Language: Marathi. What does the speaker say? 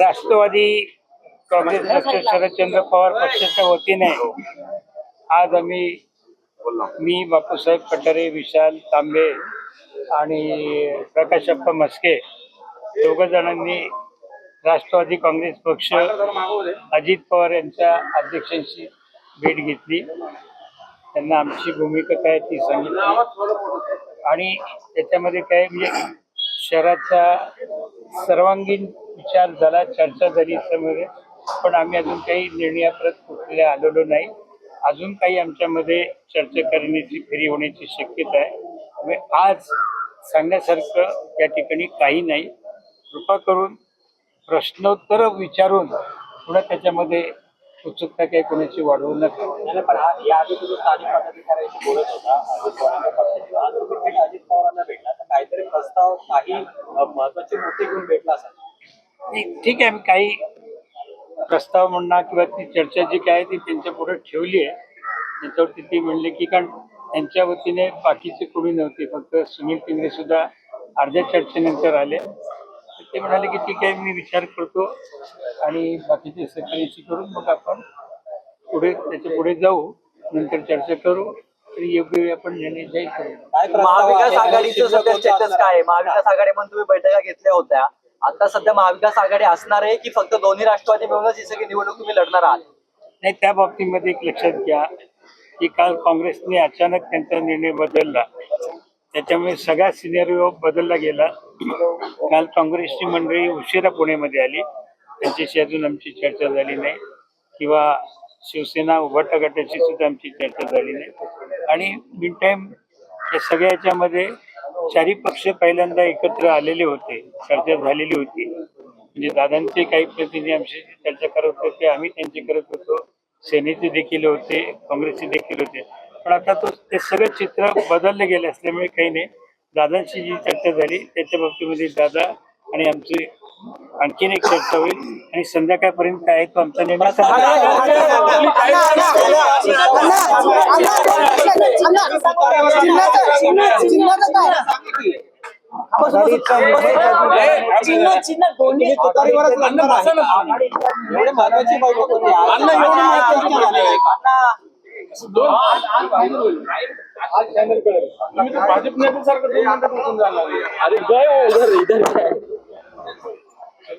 राष्ट्रवादी काँग्रेस पक्ष शरदचंद्र पवार पक्षाच्या वतीने आज आम्ही मी बापूसाहेब पठारे विशाल तांबे आणि प्रकाशप्पा मस्के दोघ जणांनी राष्ट्रवादी काँग्रेस पक्ष अजित पवार यांच्या अध्यक्षांशी भेट घेतली. त्यांना आमची भूमिका काय ती सांगितली. आणि त्याच्यामध्ये काय म्हणजे शहराचा सर्वांगीण विचार झाला चर्चा झाली समोर पण आम्ही अजून काही निर्णयाप्रत कुठल्या आलेलो नाही. अजून काही आमच्यामध्ये चर्चा करण्याची फेरी होण्याची शक्यता आहे. म्हणजे आज सांगण्यासारखं या ठिकाणी काही नाही. कृपा करून प्रश्नोत्तर विचारून पुन्हा त्याच्यामध्ये उत्सुकता काही कोणाची वाढवू नका नाही, पण आज या आधी तुम्ही स्थानिक पदाधिकाऱ्यांशी बोलत होता अजित पवारांच्या पक्षाची आज तुम्ही थेट अजित पवारांना भेटला तर काहीतरी प्रस्ताव काही महत्त्वाचे मुद्दे घेऊन भेटला असाल? ठीक आहे मी काही प्रस्ताव म्हणा किंवा ती चर्चा जी काय आहे ती त्यांच्या पुढे ठेवली आहे. त्याच्यावरती ती म्हणले की कारण त्यांच्या वतीने बाकीचे कोणी नव्हते फक्त सुनील पिंगरे सुद्धा अर्ध्या चर्चेनंतर आले. ते म्हणाले की ठीक आहे मी विचार करतो आणि बाकीचे सहकार्याशी करून मग आपण पुढे त्याच्या पुढे जाऊ नंतर चर्चा करू. योग्य वेळी आपण निर्णय जाहीर करू. महाविकास? आघाडीचं सध्या स्टेटस काय आहे? महाविकास आघाडीमध्ये तुम्ही बैठका घेतल्या होत्या. आता सध्या महाविकास आघाडी असणार आहे की फक्त दोन्ही राष्ट्रवादी मिळूनच ही सगळी निवडणूक तुम्ही लढणार आहात? नाही त्या बाबतीमध्ये एक लक्षात घ्या की काल काँग्रेसने अचानक त्यांचा निर्णय बदलला. त्याच्यामुळे सगळा सिनेरिओ बदलला गेला. काल काँग्रेसची मंडळी उशिरा पुण्यामध्ये आली. त्यांच्याशी अजून आमची चर्चा झाली नाही. किंवा शिवसेना उभाटा सुद्धा आमची चर्चा झाली नाही. आणि मिन टाईम या सगळ्या याच्यामध्ये चारी पक्ष पहिल्यांदा एकत्र आलेले होते चर्चा झालेली होती. म्हणजे दादांचे काही प्रतिनिधी आमच्याशी चर्चा करत होते आम्ही त्यांची करत होतो. सेनेचे देखील होते काँग्रेसचे देखील होते. पण आता तो ते सगळं चित्र बदलले गेले असल्यामुळे काही नाही. दादांशी जी चर्चा झाली त्याच्या बाबतीमध्ये दादा आणि आमची आणखीन एक चर्चा होईल आणि संध्याकाळपर्यंत काय आहे तो आमचा निर्णय चिन्ह चिन्ह दोन्ही भाजप नेत्यासारखं दोन मिनिटात उठून जाणार आहे. अरे गय हो, इधर इधर